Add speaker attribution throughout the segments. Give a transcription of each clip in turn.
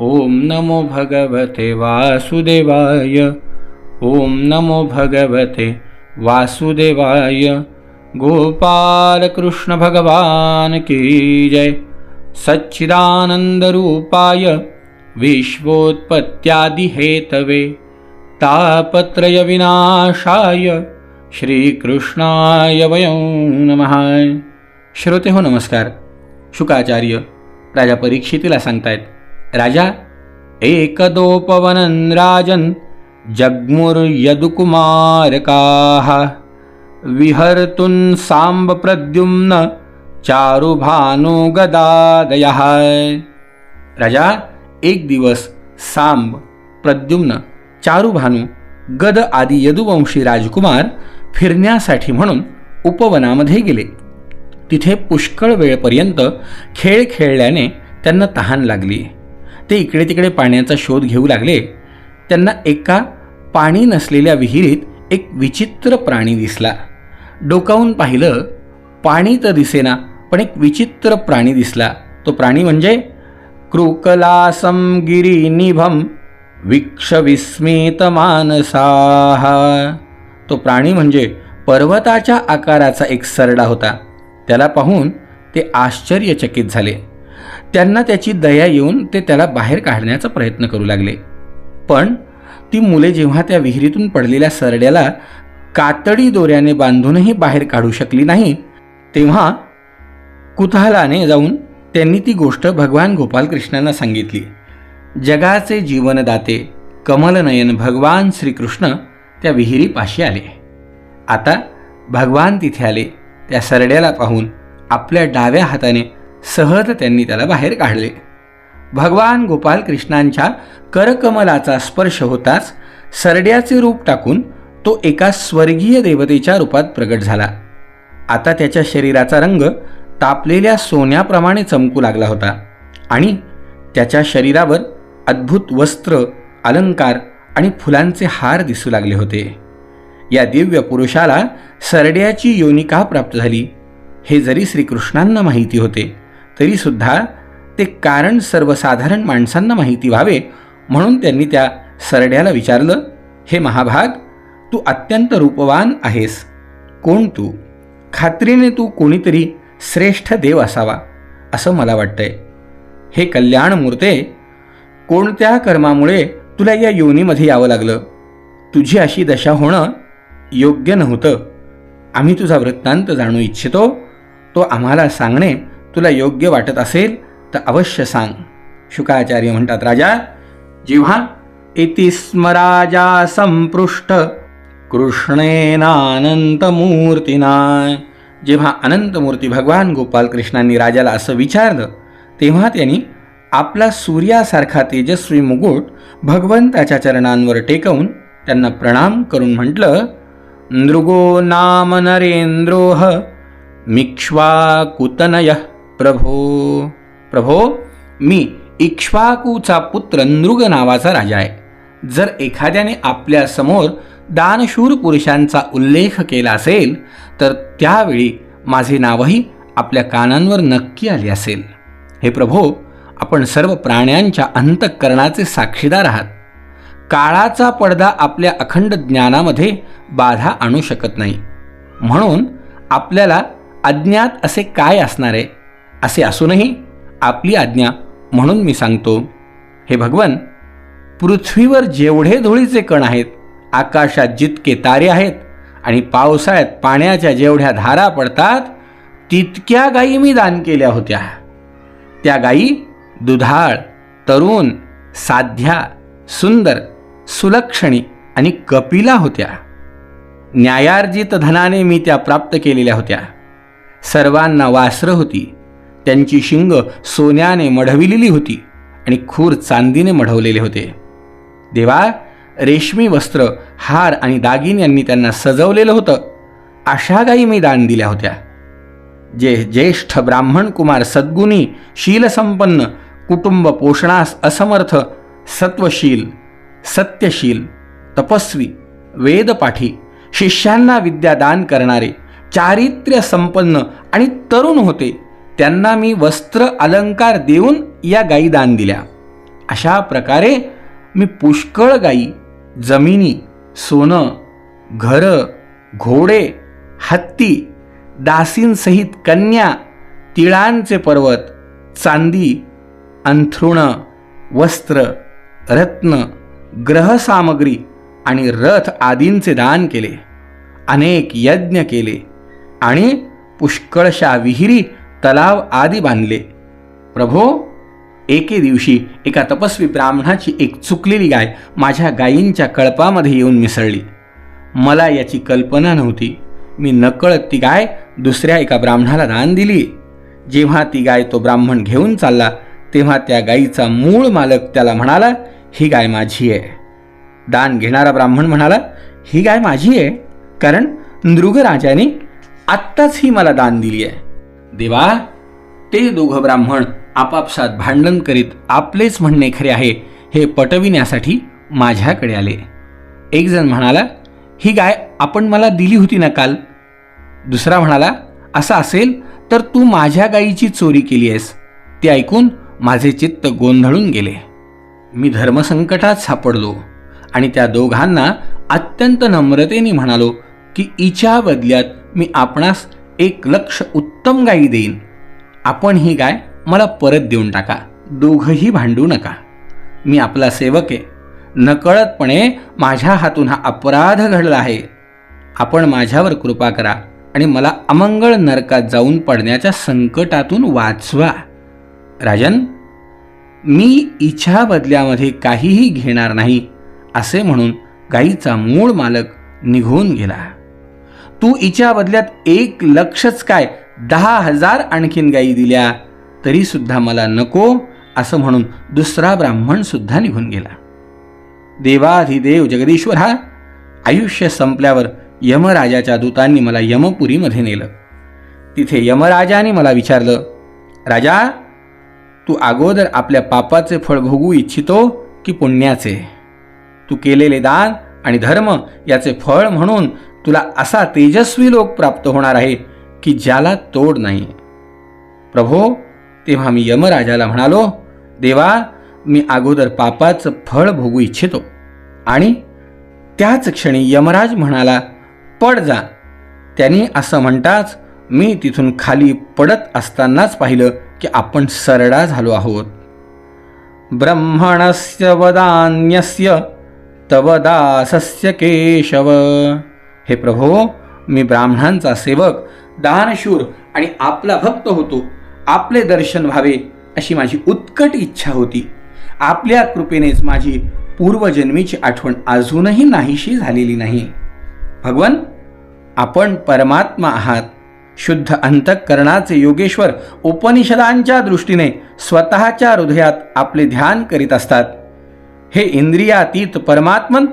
Speaker 1: ओम नमो भगवते वासुदेवाय। ओम नमो भगवते वासुदेवाय। गोपाल कृष्ण भगवान की जय। सच्चिदानन्दरूपाय विश्वोत्पत्त्यादिहेतवे। तापत्रयविनाशाय श्रीकृष्णाय वयं नमः। श्रोते हो नमस्कार। शुकाचार्य राजा परीक्षितीला सांगतायत राजा एकदोपवनन राजन जग्मुर्यदुकुमारकाः विहर्तुं सांब प्रद्युम्न चारुभानुगदादयः। राजा एक दिवस सांब प्रद्युम्न चारुभानू गद आदी यदुवंशी राजकुमार फिरण्यासाठी म्हणून उपवनामध्ये गेले. तिथे पुष्कळ वेळपर्यंत खेळ खेळल्याने त्यांना तहान लागली. ते इकडे तिकडे पाण्याचा शोध घेऊ लागले. त्यांना एका पाणी नसलेल्या विहिरीत एक विचित्र प्राणी दिसला. डोकावून पाहिलं पाणी तर दिसेना पण एक विचित्र प्राणी दिसला. तो प्राणी म्हणजे कृकलासम गिरिनिभम विक्ष विस्मित तो प्राणी म्हणजे पर्वताच्या आकाराचा एक सरडा होता. त्याला पाहून ते आश्चर्यचकित झाले. त्यांना त्याची दया येऊन ते त्याला बाहेर काढण्याचा प्रयत्न करू लागले. पण ती मुले जेव्हा त्या विहिरीतून पडलेल्या सरड्याला कातडी दोऱ्याने बांधूनही बाहेर काढू शकली नाही तेव्हा कुतूहलाने जाऊन त्यांनी ती गोष्ट भगवान गोपालकृष्णांना सांगितली. जगाचे जीवनदाते कमलनयन भगवान श्रीकृष्ण त्या विहिरीपाशी आले. आता भगवान तिथे आले त्या सरड्याला पाहून आपल्या डाव्या हाताने सहज त्यांनी त्याला बाहेर काढले. भगवान गोपालकृष्णांच्या करकमलाचा स्पर्श होताच सरड्याचे रूप टाकून तो एका स्वर्गीय देवतेच्या रूपात प्रगट झाला. आता त्याच्या शरीराचा रंग तापलेल्या सोन्याप्रमाणे चमकू लागला होता आणि त्याच्या शरीरावर अद्भुत वस्त्र अलंकार आणि फुलांचे हार दिसू लागले होते. या दिव्य पुरुषाला सरड्याची योनिका प्राप्त झाली. हे जरी श्रीकृष्णांना माहिती होते तरीसुद्धा ते कारण सर्वसाधारण माणसांना माहिती व्हावे म्हणून त्यांनी त्या सरड्याला विचारलं हे महाभाग तू अत्यंत रूपवान आहेस. कोण तू? खात्रीने तू कोणीतरी श्रेष्ठ देव असावा असं मला वाटतंय. हे कल्याण मूर्ते कोणत्या कर्मामुळे तुला या योनीमध्ये यावं लागलं? तुझी अशी दशा होणं योग्य नव्हतं. आम्ही तुझा वृत्तांत जाणू इच्छितो. तो आम्हाला सांगणे तुला योग्य वाटत असेल तर अवश्य सांग. शुकाचार्य म्हणतात राजा जेव्हा इति स्मराजा संपृष्ट कृष्णेनानंतमूर्तीना. जेव्हा अनंतमूर्ती भगवान गोपालकृष्णांनी राजाला असं विचारलं तेव्हा त्यांनी आपला सूर्यासारखा तेजस्वी मुकुट भगवंताच्या चरणांवर टेकवून त्यांना प्रणाम करून म्हटलं नृगो नाम नरेंद्रोह मिक्ष्वाकुतनय प्रभो प्रभो मी इक्ष्वाकूचा पुत्र नृग नावाचा राजा आहे. जर एखाद्याने आपल्यासमोर दानशूर पुरुषांचा उल्लेख केला असेल तर त्यावेळी माझे नावही आपल्या कानांवर नक्की आले असेल. हे प्रभो आपण सर्व प्राण्यांच्या अंतःकरणाचे साक्षीदार आहात. काळाचा पडदा आपल्या अखंड ज्ञानामध्ये बाधा आणू शकत नाही. म्हणून आपल्याला अज्ञात असे काय असणार आहे? असे असूनही आपली आज्ञा म्हणून मी सांगतो. हे भगवन पृथ्वीवर जेवढे धुळीचे कण आहेत आकाशात जितके तारे आहेत आणि पावसाळ्यात पाण्याच्या जेवढ्या धारा पडतात तितक्या गायी मी दान केल्या होत्या. त्या गायी दुधाळ तरुण साध्या सुंदर सुलक्षणी आणि कपिला होत्या. न्यायार्जित धनाने मी त्या प्राप्त केलेल्या होत्या. सर्वांना वासरं होती. त्यांची शिंग सोन्याने मढविलेली होती आणि खूर चांदीने मढवलेले होते. देवा रेशमी वस्त्र हार आणि दागिन यांनी त्यांना सजवलेलं होतं. अशा गायी मी दान दिल्या होत्या. जे ज्येष्ठ ब्राह्मण कुमार सद्गुणी शीलसंपन्न कुटुंब पोषणास असमर्थ सत्वशील सत्यशील तपस्वी वेदपाठी शिष्यांना विद्यादान करणारे चारित्र्य संपन्न आणि तरुण होते. त्यांना मी वस्त्र अलंकार देऊन या गायी दान दिल्या. अशा प्रकारे मी पुष्कळ गायी जमिनी सोनं घरं घोडे हत्ती दासींसहित कन्या तिळांचे पर्वत चांदी अंथरुणं वस्त्र रत्न ग्रहसामग्री आणि रथ आदींचे दान केले. अनेक यज्ञ केले आणि पुष्कळशा विहिरी तलाव आदी बांधले. प्रभो एके दिवशी एका तपस्वी ब्राह्मणाची एक चुकलेली गाय माझ्या गायींच्या कळपामध्ये येऊन मिसळली. मला याची कल्पना नव्हती. मी नकळत ती गाय दुसऱ्या एका ब्राह्मणाला दान दिली. जेव्हा ती गाय तो ब्राह्मण घेऊन चालला तेव्हा त्या गायीचा मूळ मालक त्याला म्हणाला ही गाय माझी आहे. दान घेणारा ब्राह्मण म्हणाला ही गाय माझी आहे कारण नृगराजाने आत्ताच ही मला दान दिली आहे. देवा ते दोघं ब्राह्मण आपापसात भांडण करीत आपलेच म्हणणे खरे आहे हे पटविण्यासाठी माझ्याकडे आले. एक जण म्हणाला ही गाय आपण मला दिली होती ना काल? दुसरा म्हणाला असं असेल तर तू माझ्या गायीची चोरी केली आहेस. ते ऐकून माझे चित्त गोंधळून गेले. मी धर्मसंकटात सापडलो आणि त्या दोघांना अत्यंत नम्रतेने म्हणालो की इच्या बदल्यात मी आपणास एक लक्ष उत्तम गाई देईन. आपण ही गाय मला परत देऊन टाका. दोघंही भांडू नका. मी आपला सेवक आहे. नकळतपणे माझ्या हातून हा अपराध घडला आहे. आपण माझ्यावर कृपा करा आणि मला अमंगळ नरकात जाऊन पडण्याच्या संकटातून वाचवा. राजन मी इच्छा बदल्यामध्ये काहीही घेणार नाही असे म्हणून गाईचा मूळ मालक निघून गेला. तू इच्या बदल्यात एक लक्षच काय? दहा हजार आणखीन गायी दिल्या. तरी सुद्धा मला नको असं म्हणून दुसरा ब्राह्मण सुद्धा निघून गेला. देवाधिदेव जगदीश्वर हा आयुष्य संपल्यावर यमराजाच्या दूतांनी मला यमपुरीमध्ये नेलं. तिथे यमराजाने मला विचारलं राजा तू अगोदर आपल्या पापाचे फळ भोगू इच्छितो की पुण्याचे? तू केलेले दान आणि धर्म याचे फळ म्हणून तुला असा तेजस्वी लोक प्राप्त होणार आहे की ज्याला तोड नाही. प्रभो तेव्हा मी यमराजाला म्हणालो देवा मी अगोदर पापाचं फळ भोगू इच्छितो. आणि त्याच क्षणी यमराज म्हणाला पड जा. त्यांनी असं म्हणताच मी तिथून खाली पडत असतानाच पाहिलं की आपण सरडा झालो आहोत. ब्रह्मणस्य वदान्यस्य तव दासस्य केशव। हे प्रभो मी ब्राह्मणांचा सेवक दानशूर आणि आपला भक्त होतो. आपले दर्शन व्हावे अशी माझी उत्कट इच्छा होती. आपल्या कृपेनेच माझी पूर्वजन्मीची आठवण अजूनही नाहीशी झालेली नाही. भगवन आपण परमात्मा आहात. शुद्ध अंतःकरणाचे योगेश्वर उपनिषदांच्या दृष्टीने स्वतःच्या हृदयात आपले ध्यान करीत असतात. हे इंद्रियातीत परमात्मन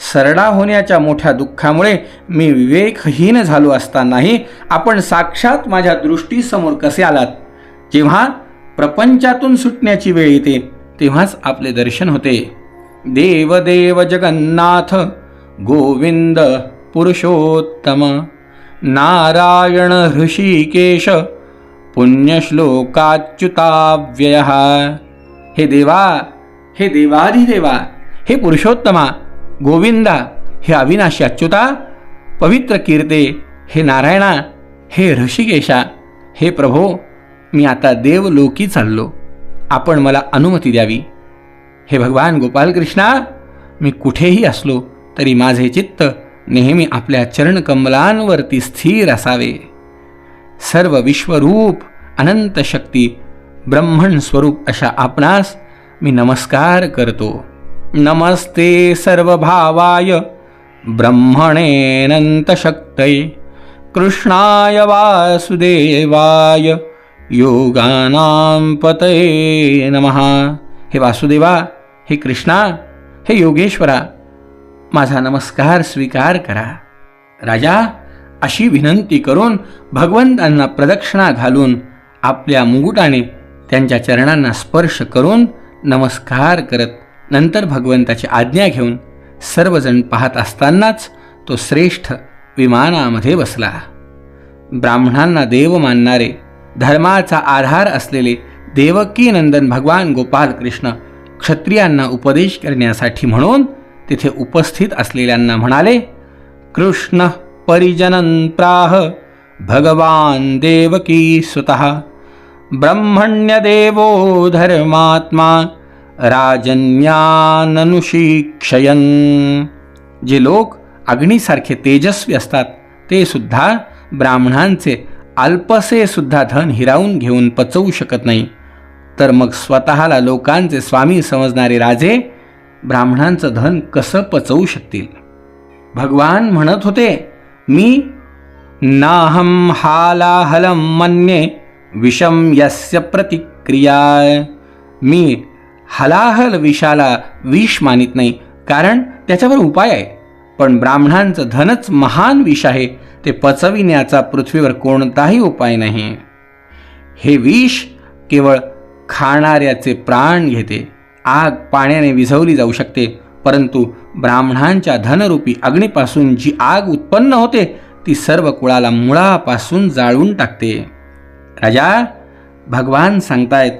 Speaker 1: सरडा होण्याच्या मोठ्या दुःखामुळे मी विवेकहीन झालो असतानाही आपण साक्षात माझ्या दृष्टीसमोर कसे आलात? जेव्हा प्रपंचातून सुटण्याची वेळ येते तेव्हाच आपले दर्शन होते. देवदेव जगन्नाथ गोविंद पुरुषोत्तम नारायण ऋषिकेश पुण्यश्लोकाच्युताव्यय. हे देवा हे देवाधिदेवा हे पुरुषोत्तमा गोविंदा हे अविनाशी अच्युता पवित्र कीर्ते हे नारायणा हे ऋषिकेशा हे प्रभो मी आता देवलोकी चाललो. आपण मला अनुमती द्यावी. हे भगवान गोपालकृष्णा मी कुठेही असलो तरी माझे चित्त नेहमी आपल्या चरणकमलांवरती स्थिर असावे. सर्व विश्वरूप अनंत शक्ती ब्रह्मण स्वरूप अशा आपणास मी नमस्कार करतो. नमस्ते सर्वभावाय ब्रह्मणेनंतशक्तये कृष्णाय वासुदेवाय योगानां पतये नमः। हे वासुदेवा हे कृष्णा हे योगेश्वरा माझा नमस्कार स्वीकार करा। राजा अशी विनंती करून भगवंतांना प्रदक्षिणा घालून आपल्या मुकुटाने त्यांच्या चरणांना स्पर्श करून नमस्कार करत नंतर भगवंताची आज्ञा घेऊन सर्वजण पाहत असतानाच तो श्रेष्ठ विमानामध्ये बसला. ब्राह्मणांना देव मानणारे धर्माचा आधार असलेले देवकीनंदन भगवान गोपाल कृष्ण क्षत्रियांना उपदेश करण्यासाठी म्हणून तिथे उपस्थित असलेल्यांना म्हणाले कृष्ण परिजनन प्राह भगवान देवकी स्वतः ब्रह्मण्यदेवो धर्मात्मा राजन्याननुशिक्षयन। जे लोक अग्नीसारखे तेजस्वी असतात ते सुद्धा ब्राह्मणांचे अल्पसे सुद्धा धन हिरावून घेऊन पचवू शकत नाही. तर मग स्वतःला लोकांचे स्वामी समजणारे राजे ब्राह्मणांचं धन कसं पचवू शकतील? भगवान म्हणत होते मी नाहम हालाहलम मन्ये विषम यस्य प्रतिक्रिया। मी हलाहल विषाला विष मानित नाही कारण त्याच्यावर उपाय आहे. पण ब्राह्मणांचं धनच महान विष आहे ते पचविण्याचा पृथ्वीवर कोणताही उपाय नाही. हे विष केवळ खाणाऱ्याचे प्राण घेते आग पाण्याने विझवली जाऊ शकते परंतु ब्राह्मणांच्या धनरूपी अग्नीपासून जी आग उत्पन्न होते ती सर्व कुळाला मुळापासून जाळून टाकते. राजा भगवान सांगतायत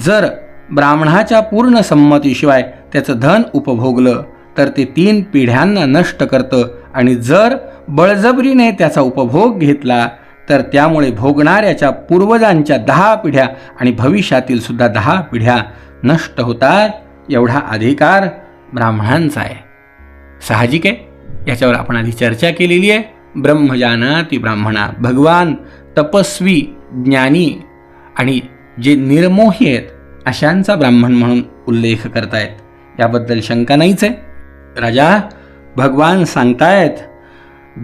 Speaker 1: जर ब्राह्मणाच्या पूर्ण संमतीशिवाय त्याचं धन उपभोगलं तर ते तीन पिढ्यांना नष्ट करतं. आणि जर बळजबरीने त्याचा उपभोग घेतला तर त्यामुळे भोगणाऱ्याच्या पूर्वजांच्या दहा पिढ्या आणि भविष्यातील सुद्धा दहा पिढ्या नष्ट होतात. एवढा अधिकार ब्राह्मणांचा आहे. साहजिक आहे याच्यावर आपण आधी चर्चा केलेली आहे. ब्रह्मजानाती ब्राह्मणा भगवान तपस्वी ज्ञानी आणि जे निर्मोही आहेत अशांचा ब्राह्मण म्हणून उल्लेख करतायत. याबद्दल शंका नाहीच आहे. राजा भगवान सांगतायत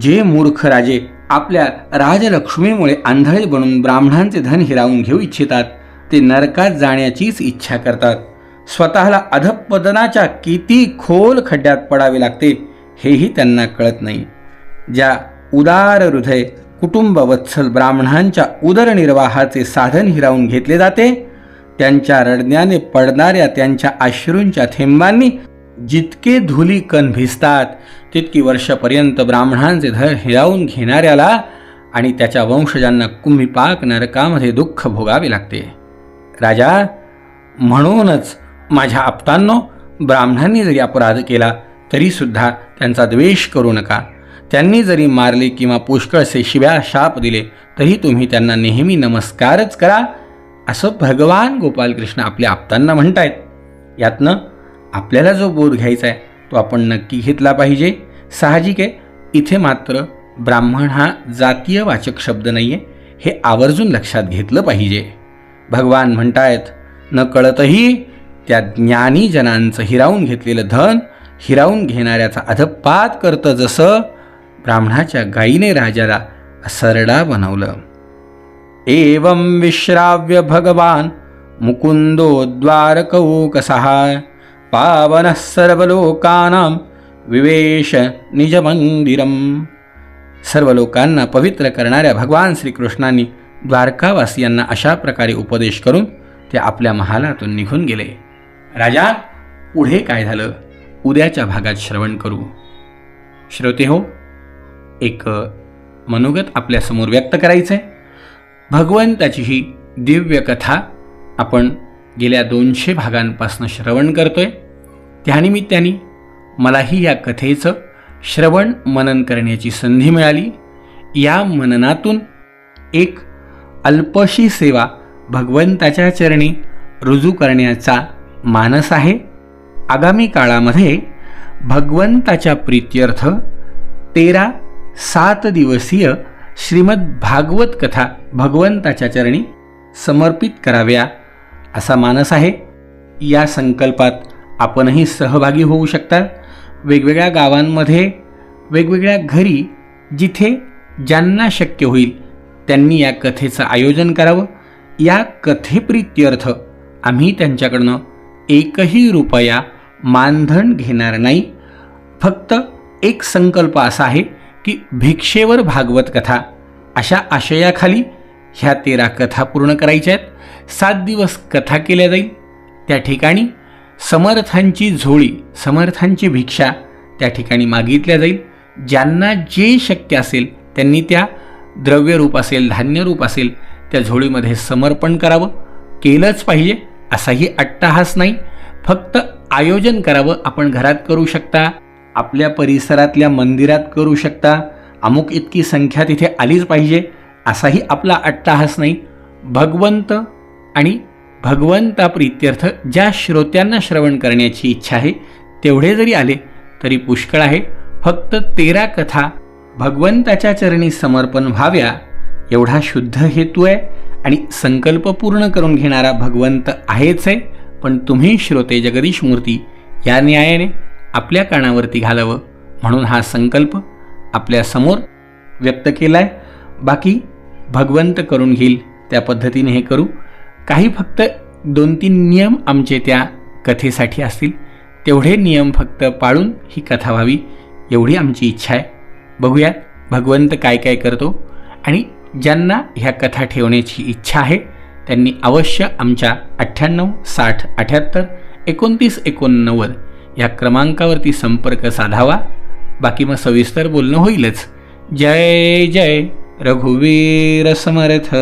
Speaker 1: जे मूर्ख राजे आपल्या राजलक्ष्मीमुळे आंधळे बनून ब्राह्मणांचे धन हिरावून घेऊ इच्छितात ते नरकात जाण्याचीच इच्छा करतात. स्वतःला अधपदनाच्या किती खोल खड्ड्यात पडावे लागते हेही त्यांना कळत नाही. ज्या उदार हृदय कुटुंब वत्सल ब्राह्मणांच्या उदरनिर्वाहाचे साधन हिरावून घेतले जाते त्यांच्या रडण्याने पडणाऱ्या त्यांच्या अश्रूंच्या थेंबांनी जितके धुली कण भिजतात तितकी वर्षपर्यंत ब्राह्मणांचे धर हिरावून घेणाऱ्याला आणि त्याच्या वंशजांना कुंभीपाक नरकामध्ये दुःख भोगावे लागते. राजा म्हणूनच माझ्या आप्तांनो ब्राह्मणांनी जरी अपराध केला तरीसुद्धा त्यांचा द्वेष करू नका. त्यांनी जरी मारले किंवा पुष्कळसे शिव्या शाप दिले तरी तुम्ही त्यांना नेहमी नमस्कारच करा. असं भगवान गोपालकृष्ण आपल्या आप्तांना म्हणतायत. यातनं आपल्याला जो बोध घ्यायचा आहे तो आपण नक्की घेतला पाहिजे. साहजिक आहे इथे मात्र ब्राह्मण हा जातीय वाचक शब्द नाही आहे हे आवर्जून लक्षात घेतलं पाहिजे. भगवान म्हणतायत न कळतही त्या ज्ञानी जनांचं हिरावून घेतलेलं धन हिरावून घेणाऱ्याचा अधपात करतं जसं ब्राह्मणाच्या गायीने राजाला सरडा बनवलं. एवं विश्राव्य भगवान मुकुंदो द्वारकौकसः। पावनः सर्वलोकानां विवेश निजमंदिरम सर्व लोकांना पवित्र करणाऱ्या भगवान श्रीकृष्णांनी द्वारकावासियांना अशा प्रकारे उपदेश करून ते आपल्या महालातून निघून गेले. राजा पुढे काय झालं? उद्याच्या भागात श्रवण करू. श्रोते हो एक मनोगत आपल्यासमोर व्यक्त करायचं आहे भगवंताची ही दिव्य कथा आपण गेल्या दोनशे भागांपासून श्रवण करतोय. त्यानिमित्ताने मलाही या कथेचं श्रवण मनन करण्याची संधी मिळाली. या मननातून एक अल्पशी सेवा भगवंताच्या चरणी रुजू करण्याचा मानस आहे. आगामी काळामध्ये भगवंताच्या प्रीत्यर्थ तेरा सात दिवसीय श्रीमद भागवत कथा भगवंताच्या चरणी समर्पित कराव्या असा मानस आहे. या संकल्पात आपणही सहभागी होऊ शकता. वेगवेगळ्या गावांमध्ये वेगवेगळ्या घरी जिथे ज्यांना शक्य होईल त्यांनी या कथेचं आयोजन करावं. या कथेप्रित्यर्थ आम्ही त्यांच्याकडनं एकही रुपया मानधन घेणार नाही. फक्त एक संकल्प असा आहे की भिक्षेवर भागवत कथा. अशा आशयाखाली ह्या तेरा कथा पूर्ण करायच्या आहेत. सात दिवस कथा केल्या जाईल. त्या ठिकाणी समर्थांची झोळी समर्थांची भिक्षा त्या ठिकाणी मागितल्या जाईल. ज्यांना जे शक्य असेल त्यांनी त्या द्रव्यरूप असेल धान्यरूप असेल त्या झोळीमध्ये समर्पण करावं. केलंच पाहिजे असाही अट्टाहास नाही. फक्त आयोजन करावं आपण घरात करू शकता. आपल्या परिसरातल्या मंदिरात करू शकता. अमुक इतकी संख्या तिथे आलीच पाहिजे असाही आपला अट्टाहास नाही. भगवंत आणि भगवंता प्रित्यर्थ ज्या श्रोत्यांना श्रवण करण्याची इच्छा आहे तेवढे जरी आले तरी पुष्कळ आहे. फक्त तेरा कथा भगवंताच्या चरणी समर्पण व्हाव्या एवढा शुद्ध हेतू आहे आणि संकल्प पूर्ण करून घेणारा भगवंत आहेच आहे. पण तुम्ही श्रोते जगदीश मूर्ती या न्यायाने आपल्या कानावरती घालावं म्हणून हा संकल्प आपल्यासमोर व्यक्त केला आहे बाकी भगवंत करून घेईल त्या पद्धतीने हे करू. काही फक्त दोन तीन नियम आमचे त्या कथेसाठी असतील. तेवढे नियम फक्त पाळून ही कथा व्हावी एवढी आमची इच्छा आहे. बघूयात भगवंत काय काय करतो आणि ज्यांना ह्या कथा ठेवण्याची इच्छा आहे त्यांनी अवश्य आमच्या अठ्ठ्याण्णव साठ अठ्याहत्तर एकोणतीस एकोणनव्वद या क्रमांकावरती संपर्क साधावा. बाकी मग सविस्तर बोलणं होईलच. जय जय. रघुवीर समर्थ.